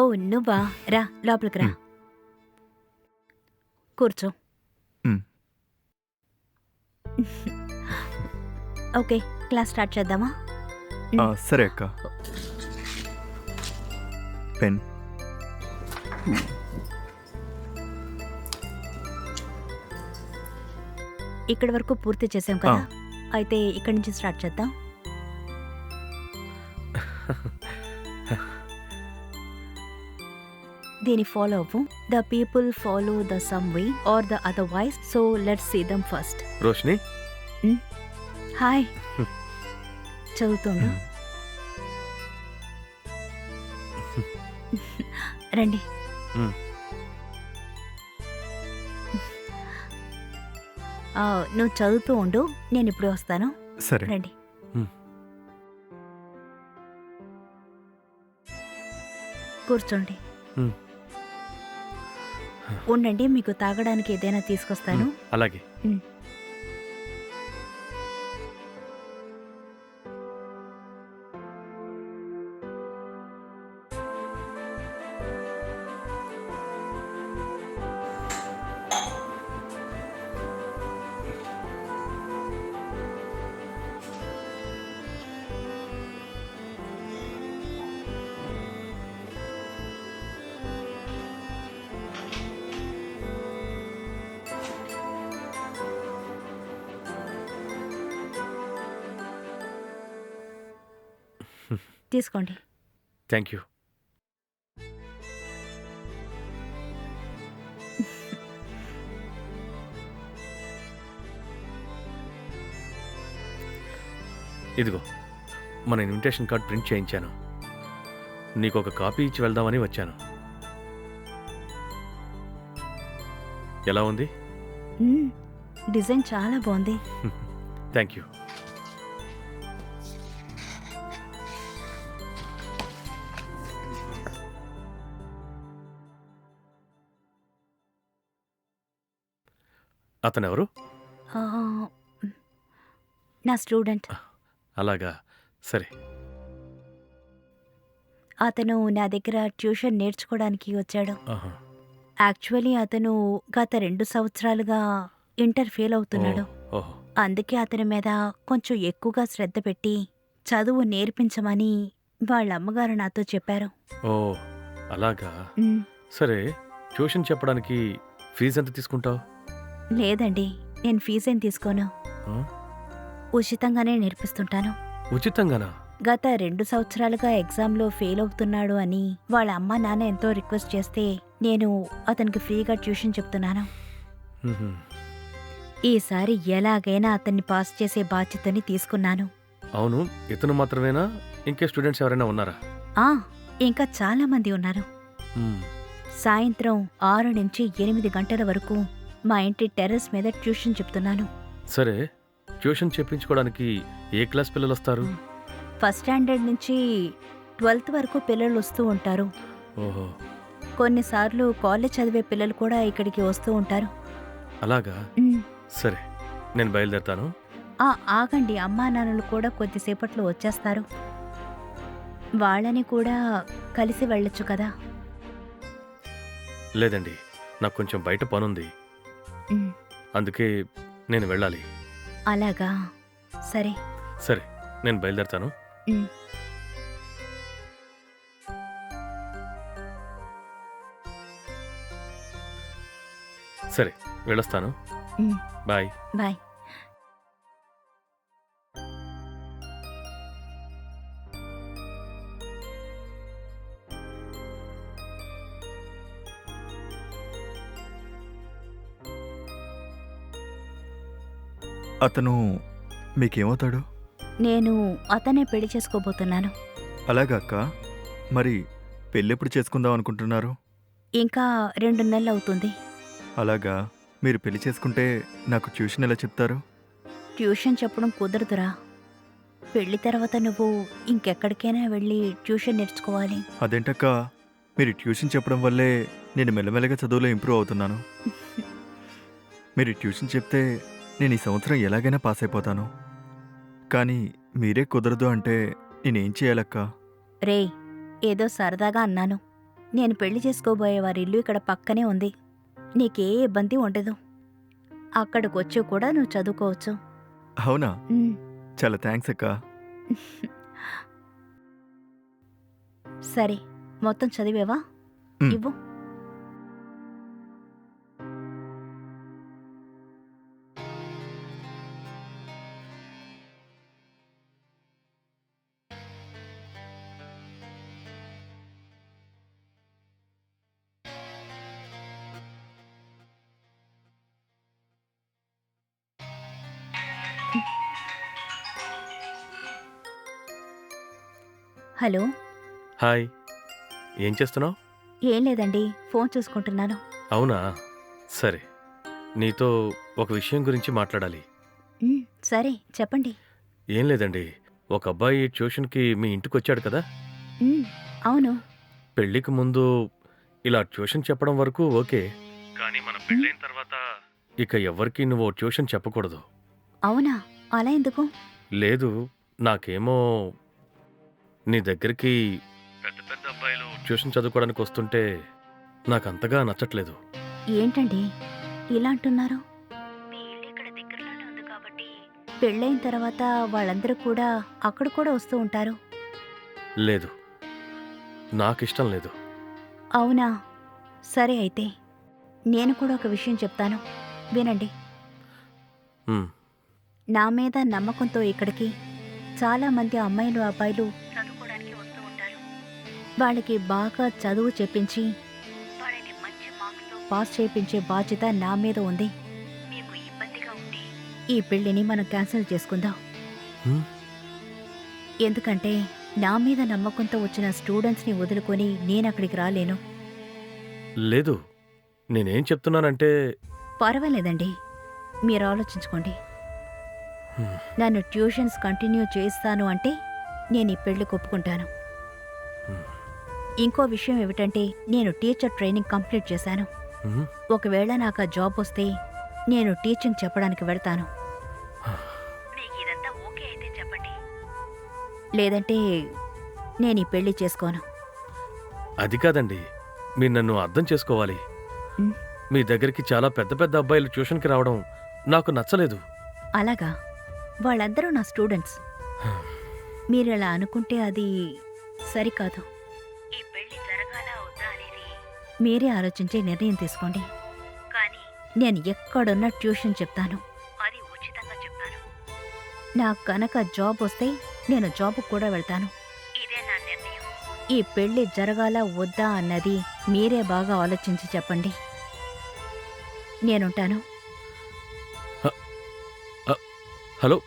ఓ నువ్వా రా లోపలికి రా. కూర్చో. ఓకే క్లాస్ స్టార్ట్ చేద్దామా? సరే అక్క. పెన్. ఇక్కడి వరకు పూర్తి చేసాం కదా. అయితే ఇక్కడి నుంచి స్టార్ట్ చేద్దాం. దీని ఫాలో అవ్వు the people follow the some way or the otherwise so let's see them first Roshini hi చదువుతుండు రండి. ఆ, నువ్వు చదువుతూ ఉండు నేను ఇప్పుడు వస్తాను. సరే. రండి. మ్. కూర్చోండి. మ్. ఉండండి మీకు తాగడానికి ఏదైనా తీసుకొస్తాను. అలాగే. తీసుకోండి. థ్యాంక్ యూ ఇదిగో మన ఇన్విటేషన్ కార్డ్ ప్రింట్ చేయించాను. నీకు ఒక కాపీ ఇచ్చి వెళ్దామని వచ్చాను. ఎలా ఉంది. డిజైన్ చాలా బాగుంది. Thank you అతనెవరు? ఆ, నా స్టూడెంట్. అలాగా. సరే. అతను నా దగ్గర ట్యూషన్ నేర్చుకోవడానికి వచ్చాడు. ఆహా. యాక్చువల్లీ అతను గత రెండు సంవత్సరాలుగా ఇంటర్ ఫెయిల్ అవుతున్నాడు. ఓ, ఓహో. అందుకే అతని మీద కొంచెం ఎక్కువగా శ్రద్ధ పెట్టి చదువు నేర్పించమని వాళ్ళ అమ్మగారు నాతో చెప్పారు. ఓ అలాగా. సరే ట్యూషన్ చెప్పడానికి ఫీజు ఎంత తీసుకుంటావు? లేదండి నేను ఫీజేం తీసుకోను. ఆ? ఉచితంగానే నేర్పిస్తుంటాను. ఉచితంగానా? గత రెండు సంవత్సరాలుగా ఎగ్జామ్లో ఫెయిల్ అవుతున్నాడు అని వాళ్ళ అమ్మ నాన్న ఎంతో రిక్వెస్ట్ చేస్తే నేను అతనికి ఫ్రీగా ట్యూషన్ చెప్తున్నాను. మ్హూ. ఈసారి ఎలాగైనా అతన్ని పాస్ చేసే బాధ్యతని తీసుకున్నాను. అవును ఇతను మాత్రమేనా? ఇంకే స్టూడెంట్స్ ఎవరైనా ఉన్నారా? ఆ ఇంకా చాలా మంది ఉన్నారు. మ్, సాయంత్రం ఆరు నుంచి ఎనిమిది గంటల వరకు మా ఇంటి టెర్రస్ మీద ట్యూషన్ చెప్తున్నాను. సరే ట్యూషన్ చెప్పించుకోవడానికి ఏ క్లాస్ పిల్లలు వస్తారు ఫస్ట్ స్టాండర్డ్ నుంచి ట్వెల్త్ వరకు పిల్లలు వస్తూ ఉంటారు. ఓహో. కొన్నిసార్లు కాలేజ్ చదివే పిల్లలు కూడా ఇక్కడికి వస్తూ ఉంటారు. అలాగా? ఉమ్, సరే నేను బయలుదేరుతాను. ఆ ఆగండి. అమ్మా నాన్నలు కూడా కొద్దిసేపట్లో వచ్చేస్తారు. వాళ్ళని కూడా కలిసి వెళ్ళొచ్చు కదా? లేదండి నాకు కొంచెం బయట పనుంది. ఉమ్, అందుకే నేను వెళ్ళాలి. అలాగా? సరే. సరే నేను బయలుదేరుతాను. ఉమ్. సరే వెళ్ళొస్తాను. Um, bye. బాయ్. అతను మీకేమవుతాడు? నేను అతనే పెళ్ళి చేసుకోబోతున్నాను. అలాగా అక్క. మరి పెళ్ళెప్పుడు చేసుకుందాం అనుకుంటున్నారు? ఇంకా రెండు నెలలు అవుతుంది. అలాగా. మీరు పెళ్ళి చేసుకుంటే నాకు ట్యూషన్ ఎలా చెప్తారు? ట్యూషన్ చెప్పడం కుదరదురా. పెళ్ళి తర్వాత నువ్వు ఇంకెక్కడికైనా వెళ్ళి ట్యూషన్ నేర్చుకోవాలి. అదేంటక్క? మీరు ట్యూషన్ చెప్పడం వల్లే నేను మెల్లమెల్లగా చదువులో ఇంప్రూవ్ అవుతున్నాను. మీరు ట్యూషన్ చెప్తే నేను ఈ సంవత్సరం ఎలాగైనా పాస్ అయిపోతాను. కానీ మీరే కుదరదు అంటే నేనేం చేయాలక్క? రేయ్ ఏదో సరదాగా అన్నాను. నేను పెళ్ళి చేసుకోబోయే వారి ఇల్లు ఇక్కడ పక్కనే ఉంది. నీకే ఇబ్బంది ఉండదు. అక్కడికొచ్చి కూడా నువ్వు చదువుకోవచ్చు. అవునా? ఉమ్, చాలా థ్యాంక్స్ అక్క. సరే మొత్తం చదివేవా? ఉమ్. ఇవ్వు. హలో. హాయ్. ఏం చేస్తున్నావు? ఏం లేదండి ఫోన్ చూసుకుంటున్నాను. అవునా? సరే. నీతో ఒక విషయం గురించి మాట్లాడాలి. సరే చెప్పండి. ఏం లేదండి ఒక అబ్బాయి ట్యూషన్కి మీ ఇంటికి వచ్చాడు కదా అవును. పెళ్ళికి ముందు ఇలా ట్యూషన్ చెప్పడం వరకు ఓకే. కానీ మన పెళ్ళైన తర్వాత ఇక ఎవరికి నువ్వు ట్యూషన్ చెప్పకూడదు. అవునా? అలా ఎందుకు? లేదు నాకేమో నీ దగ్గరికి పెద్ద పెద్ద అబ్బాయిలు ట్యూషన్ చదువుకోవడానికి వస్తుంటే నాకు అంతగా నచ్చట్లేదు. ఏంటండి? ఇలా అంటున్నారు? పెళ్ళైన తర్వాత వాళ్ళందరూ కూడా అక్కడ కూడా వస్తూ ఉంటారు? లేదు. నాకిష్టం లేదు. అవునా? సరే అయితే. నేను కూడా ఒక విషయం చెప్తాను. వినండి. ఉమ్, నా మీద నమ్మకంతో ఇక్కడికి చాలా మంది అమ్మాయిలు అబ్బాయిలు వాళ్ళకి బాగా చదువు చెప్పించి వాళ్ళని మంచి మార్క్స్తో పాస్ చేయించే బాధ్యత నా మీద ఉంది మీకు ఇబ్బందిగా ఉంటే ఈ పెళ్ళిని మనం క్యాన్సిల్ చేసుకుందాం హ్మ్? ఎందుకంటే నా మీద నమ్మకంతో వచ్చిన స్టూడెంట్స్ని వదులుకొని నేను అక్కడికి రాలేను లేదు నేనేం చెప్తున్నానంటే పర్వాలేదండి మీరు ఆలోచించుకోండి. నన్ను ట్యూషన్స్ కంటిన్యూ చేస్తాను అంటే నేను ఈ పెళ్ళి ఒప్పుకుంటాను. ఇంకో విషయం ఏమిటంటే నేను టీచర్ ట్రైనింగ్ కంప్లీట్ చేశాను. ఒకవేళ నాకు ఆ జాబ్ వస్తే నేను టీచింగ్ చెప్పడానికి వెళ్తాను. లేదంటే నేను ఈ పెళ్ళి చేసుకోను. అది కాదండి. మీరు నన్ను అర్థం చేసుకోవాలి. మీ దగ్గరికి చాలా పెద్ద పెద్ద అబ్బాయిలు ట్యూషన్కి రావడం నాకు నచ్చలేదు. అలాగా? వాళ్ళందరూ నా స్టూడెంట్స్. మీరు ఇలా అనుకుంటే అది సరికాదు. మీరే ఆలోచించే నిర్ణయం తీసుకోండి. కానీ నేను ఎక్కడున్న ట్యూషన్ చెప్తాను. అది ఉచితంగా చెప్తాను. నాకు కనుక జాబ్ వస్తే నేను జాబ్కు కూడా వెళ్తాను. ఇదే నా నిర్ణయం. ఈ పెళ్ళి జరగాలా వద్దా అన్నది మీరే బాగా ఆలోచించి చెప్పండి. నేనుంటాను. హలో?